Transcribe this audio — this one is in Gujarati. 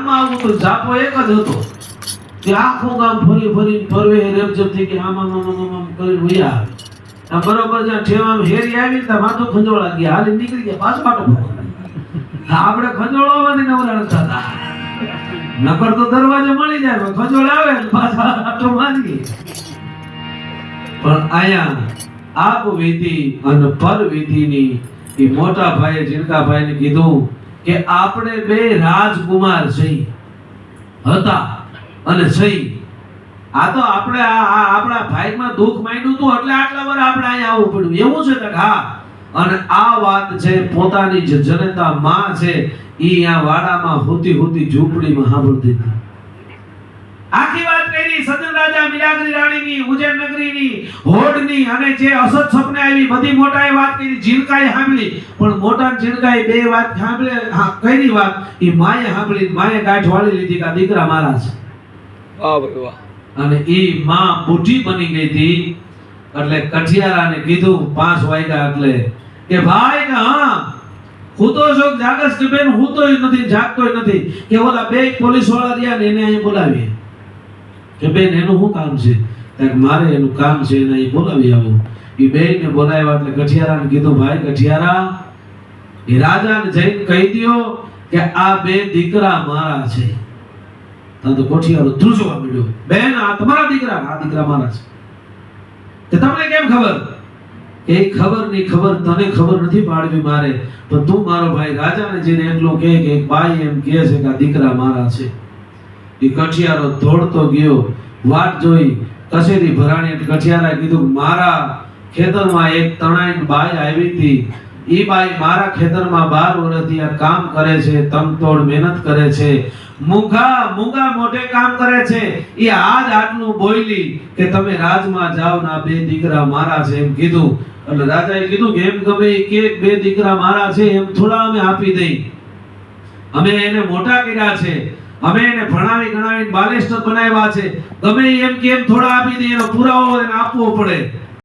ગામમાં આવું તો જાપો એક જ હતો. કે આખું ગામ ફરી ફરી ફરવે રેપજપ થઈ કે આમ આમ આમ આમ કરીને આવે આ બરોબર જ્યાં ઠેવામાં હેરી આવી ત્યાં માથું ખંજોળા ગયા હાલી નીકળી ગયા, પાછ પાટો આપણે ખંજોળામાંથી નવરા થતા નકર તો દરવાજો મળી જાય, પણ ખંજોળ આવે પાછા આટો મારીએ. પણ અહીંયા આપ વિધિ અને પર વિધિની એ મોટા ભાઈએ જીણકાભાઈને કીધું કે આપણે બે રાજકુમાર છીએ હતા અને સહી આ તો આપણે આ આપણા ભાઈમાં દુઃખ માંડ્યું હતું એટલે આટલા વાર આપણે અહીંયા આવવું પડ્યું. એવું છે કે હા અને આ વાત છે પોતાની જે જનતા માં છે, ઈ આ વાડામાં હોતી હોતી ઝૂંપડીમાં સાંભળતી હતી આખી વાત કરી મિરાગરી રાણીની ઉજ્જૈન નગરીની હોડની અને જે અસત સપને આવી બધી મોટાએ વાત કરી જીલકાએ સાંભળી. પણ મોટા જીલકાએ બે વાત સાંભળે કરી વાત? એ માએ સાંભળી માએ ગાંઠ વાળી લીધી કે દીકરા મારા છે. અને એ માં બુઢી બની ગઈ હતી એટલે કઠિયારાને કીધું પાંચ વાગ્યા એટલે કે ભાઈ કે હા હું તો છો જાગસ કે બેન હું તો નથી જાગતોય નથી. કે ઓલા બે પોલીસવાળા રહ્યા ને એને અહીં બોલાવીએ. કે બેન, એનું શું કામ છે? મારે એનું કામ છે એને અહીં બોલાવી આવો. એ બેયને બોલાવ્યા એટલે કઠિયારાને કીધું, ભાઈ કઠિયારા એ રાજાને જઈને કહી દો કે આ બે દીકરા મારા છે. તા તો કોઠિયારો ધ્રુજવા મળ્યો બેન, આ તમારા દીકરા આ દીકરા મારા છે. તે તમને કેમ ખબર? એ ખબરની ખબર તને ખબર નથી પાડવી મારે, પણ તું મારો ભાઈ રાજાને જઈને એટલું કહે કે એક ભાઈ એમ કહે છે કે આ દીકરા મારા છે. એ કઠિયારો દોડતો ગયો. વાટ જોઈ કસેરી ભરાણી કઠિયારા કીધું, મારા ખેતરમાં એક તણાઈ બાઈ આવી હતી. એ બાઈ મારા ખેતરમાં બાર વર્ષથી આ કામ કરે છે, તમતોડ મહેનત કરે છે. મૂંગા મૂંગા મોઢે કામ કરે છે. એ આજ આટલું બોયલી કે તમે રાજમાં જાઓ ના બે દીકરા મારા છે. એમ કીધું. એટલે રાજાએ કીધું કે, એમ ગમે કે, બે દીકરા મારા છે, એમ થોડા અમે આપી દઈ. અમે એને મોટા કર્યા છે. અમે એને ભણાવી ગણાવી બાલેસ્ટર બનાવ્યા છે. ગમે એમ કેમ થોડા આપી દઈએ એનો પુરાવો એને આપવો પડે.